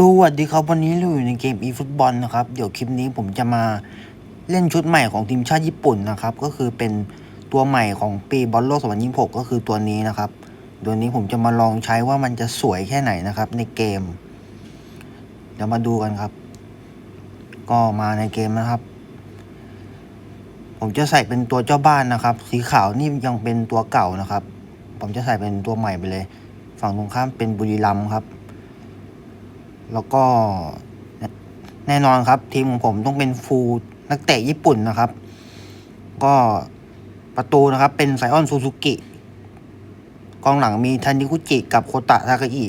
สวัสดีครับวันนี้เราอยู่ในเกม e ฟุตบอลนะครับ เดี๋ยวคลิปนี้ผมจะมาเล่นชุดใหม่ของทีมชาติญี่ปุ่นนะครับ ก็คือเป็นตัวใหม่ของปีบอลโลก2026 ก็คือตัวนี้นะครับ ตัวนี้ผมจะมาลองใช้ว่ามันจะสวยแค่ไหนนะครับในเกม เดี๋ยวมาดูกันครับ ก็มาในเกมนะครับ ผมจะใส่เป็นตัวเจ้าบ้านนะครับ สีขาวนี่ยังเป็นตัวเก่านะครับ ผมจะใส่เป็นตัวใหม่ไปเลย ฝั่งตรงข้ามเป็นบุรีรัมย์ครับ แล้วก็แน่นอนครับ ทีมของผมต้องเป็นฟูลนักเตะญี่ปุ่นนะครับ ก็ประตูนะครับเป็นไซออนซูซูกิกองหลังมีทันดิคุจิกับโคตะทาคาอิ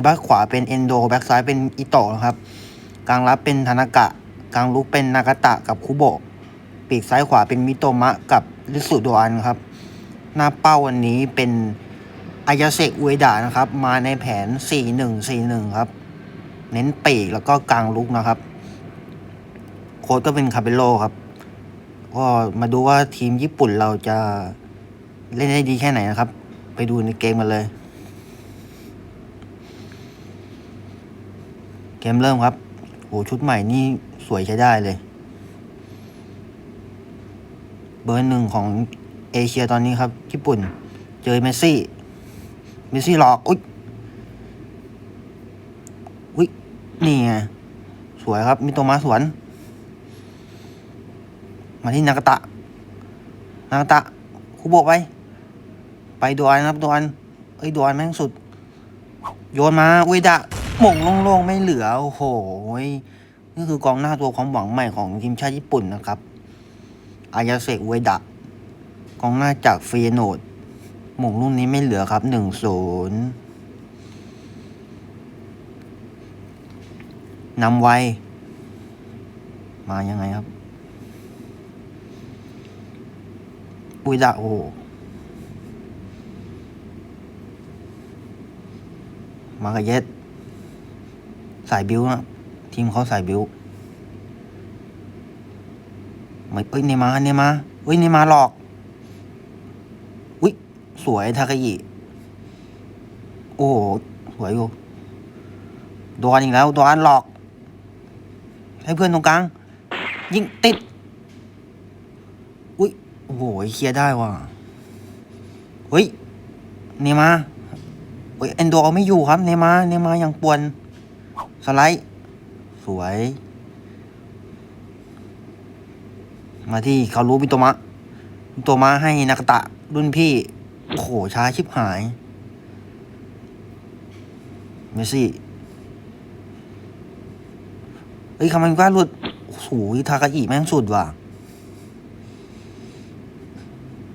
แบ็คขวาเป็นเอนโดแบ็คซ้ายเป็นอิโตะนะครับ กลางรับเป็นธนากะ กลางลุกเป็นนากาตะกับคุโบะปีกซ้ายขวาเป็นมิโตมะกับลิสุโดอันครับ หน้าเป้าวันนี้เป็นอายาเซกอุเอดะนะครับ มาในแผน 4-1-4-1 ครับ เน้นปีกแล้วก็กลางลุกนะครับ โค้ดก็เป็นคาเบโลครับก็มาดูว่าทีมญี่ปุ่นเราจะเล่นได้ดีแค่ไหนนะครับ ไปดูในเกมกันเลย เกมเริ่มครับโหชุดใหม่นี่สวยใช้ได้เลย เบอร์หนึ่งของเอเชียตอนนี้ครับ ญี่ปุ่น เจอเมสซี่ เมสซี่หลอก อุ๊ยอุ๊ย นี่ไงสวยครับมิโตมาสวน มาที่นากาตะ นากาตะคุโบะไป ไปดวนครับดวนเอ้ยดวนแม่งสุด โยนมาเวดะหม่งโล่งๆไม่เหลือ โอ้โหนี่คือกองหน้าตัวความหวังใหม่ของทีมชาติญี่ปุ่นนะครับ อายาเซกเวดะ กองหน้าจากเฟียโนดหม่งลูกนี้ไม่เหลือครับหนึ่งศูนย์ นำไว มายังไงครับ ปุยดะโอ้มากระเย็ด สายบิวนะ ทีมเขาสายบิวไม่เอ้ยเนมาเนมาเอ้ยเนมาหลอก อุ้ยสวยทาคายิโอ้โหสวยอยู่ดอนอีกแล้วดอนหลอก ให้เพื่อนตรงกลาง ยิงติด อุ้ยโอ้โหเคลียร์ได้ว่ะเฮ้ยเนมาเฮ้ยเอนโดเอาไม่อยู่ครับเนมาเนมายังปวน สไลด์ สวย มาที่เขารู้มิโตมะมิโตมะให้นากตะรุ่นพี่โอ้โหช้าชิบหายเมสซี่ ฮ้ยคำมันว่าหลุดโอ้โหทากาอิแม่งสุดว่ะ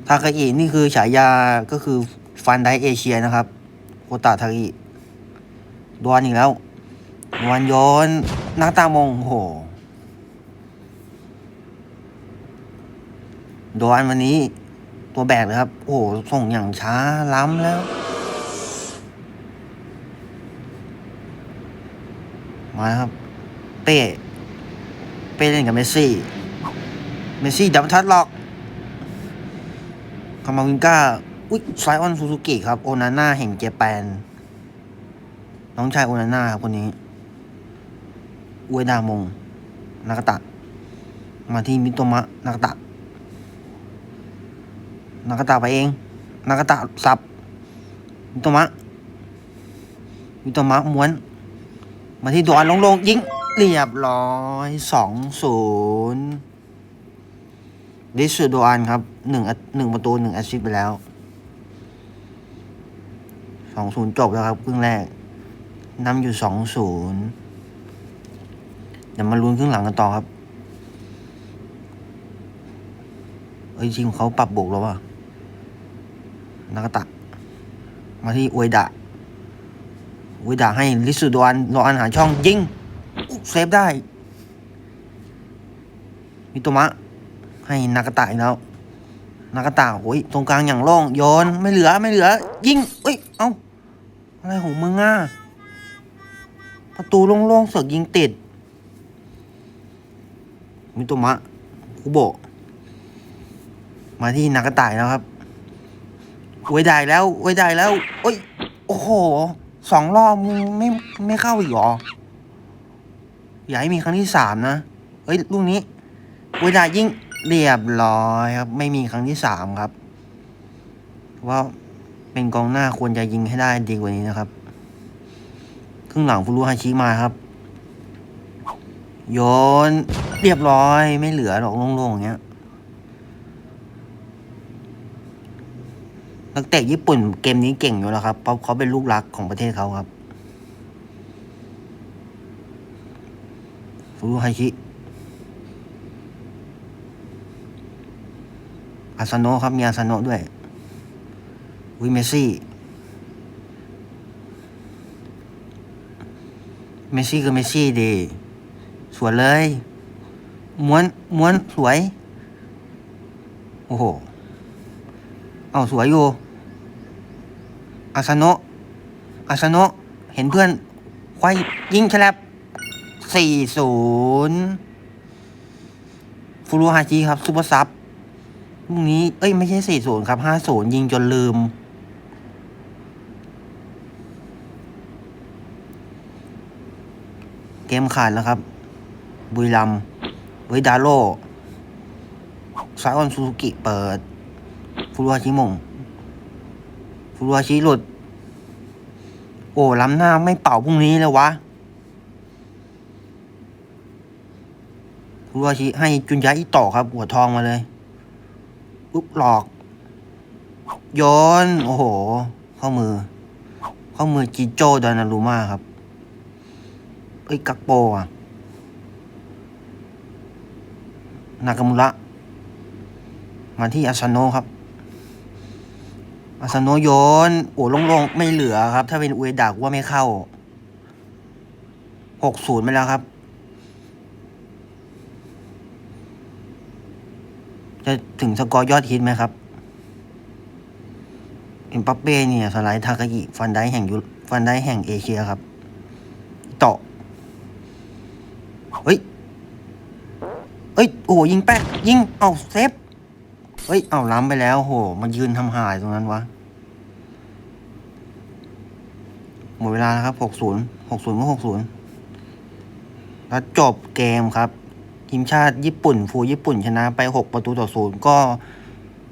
ทากาอินี่คือฉายาก็คือฟันไดเอเชียนะครับโคตาทากาอิดวนอีกแล้วดวนโยนนักตามงโอ้โหดวนวันนี้ตัวแบกเลยครับ โอ้โหส่งอย่างช้าล้ำแล้ว มาครับ เป้ เป้เล่นกับเมสซี่ เมสซี่ดับทัดล็อกคามาวินก้า อุ๊ยไซออนซูซูกิครับ โอนาน่าแห่งเจแปน น้องชายโอนาน่าครับคนนี้อุเอดามง นากาตะ มาที่มิโตมะ นากาตะ นากาตะไปเอง นากาตะสับ มิโตมะ มิโตมะม้วน มาที่ดวนลงลงยิง เรียบร้อยสองศูนย์ดิสโดอันครับหนึ่งหนึ่งประตูหนึ่งแอสซิสต์ไปแล้วสองศูนย์จบแล้วครับครึ่งแรกนำอยู่สองศูนย์เดี๋ยวมาลุ้นครึ่งหลังกันต่อครับเอ้ยจริงเขาปรับบวกแล้วว่ะนากตะ มาที่อวยดะอวยดะให้ลิสุดวนรออันหาช่องยิง เซฟได้ มิโตมะ ให้นากาตะอีกแล้ว นากาตะโอ้ยตรงกลางอย่างล่งโยนไม่เหลือไม่เหลือ ยิงเอ้ย เอ้าอะไรของมึงอะประตูโล่งๆเสือกยิงติด มิโตมะคุโบะมาที่นากาตะแล้วครับไว้ได้แล้วไว้ได้แล้ว โอ้ย โอ้โห สองรอบมึงไม่ไม่เข้าอีกหรอ อย่าให้มีครั้งที่สามนะเฮ้ยลูกนี้ เวลายิ่งเรียบร้อยครับ ไม่มีครั้งที่สามครับ ว่าเป็นกองหน้าควรจะยิงให้ได้ดีกว่านี้นะครับ ครึ่งหลังฟุรุฮาชิมาครับ โยนเรียบร้อยไม่เหลือหรอกโล่งๆอย่างเงี้ยนักเตะญี่ปุ่นเกมนี้เก่งอยู่แล้วครับเพราะเขาเป็นลูกรักของประเทศเขาครับ ฟุรุฮาชิอาซาโนะครับ มีอาซาโนด้วยวิเมซี่ เมซี่ก็เมซี่ดี สวยเลย ม้วน ม้วนสวย โอ้โห เอาสวยอยู่ อาซาโนอาซาโนเห็นเพื่อนควายยิงฉลับ สี่ศูนย์ฟูรุฮาจิครับซูเปอร์ซับลูกนี้ เอ้ย ไม่ใช่สี่ศูนย์ครับห้าศูนย์ยิงจนลืม เกมขาดแล้วครับ บุรีรัมย์เวดาโลซาออนซูซูกิเปิด ฟูรุฮาชิมง ฟูรุฮาชิหลุด โอ้ล้ำหน้าไม่เป่าพรุ่งนี้เลยวะ รุฮาชิให้จุนยะอิโตะครับ หัวทองมาเลยปุ๊บหลอก โยน โอ้โห เข้ามือ เข้ามือจิโจดานารุมาครับ เอ้ย กักโปอะ นากามุระ มาที่อาซาโนะครับ อาซาโนโยน โอ้โล่งๆ ไม่เหลือครับ ถ้าเป็นอุเอดากว่าไม่เข้าหกศูนย์ไปแล้วครับ จะถึงสกอร์ยอดฮิตไหมครับเอ็มปัปเป้เนี่ยสไลด์ทากากิฟันได้แห่งยุฟันได้แห่งเอเชียครับโตะเฮ้ยเอ้ย โอ้ยิงแป๊กยิง เอาเซฟ เฮ้ย เอาล้ำไปแล้วโห มันยืนทำหายตรงนั้นวะ หมดเวลาแล้วครับหกศูนย์หกศูนย์ก็หกศูนย์แล้วจบเกมครับ ทีมชาติญี่ปุ่น ฟูญี่ปุ่นชนะไปหกประตูต่อศูนย์ก็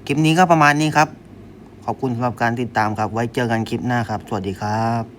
คลิปนี้ก็ประมาณนี้ครับ ขอบคุณสำหรับการติดตามครับ ไว้เจอกันคลิปหน้าครับ สวัสดีครับ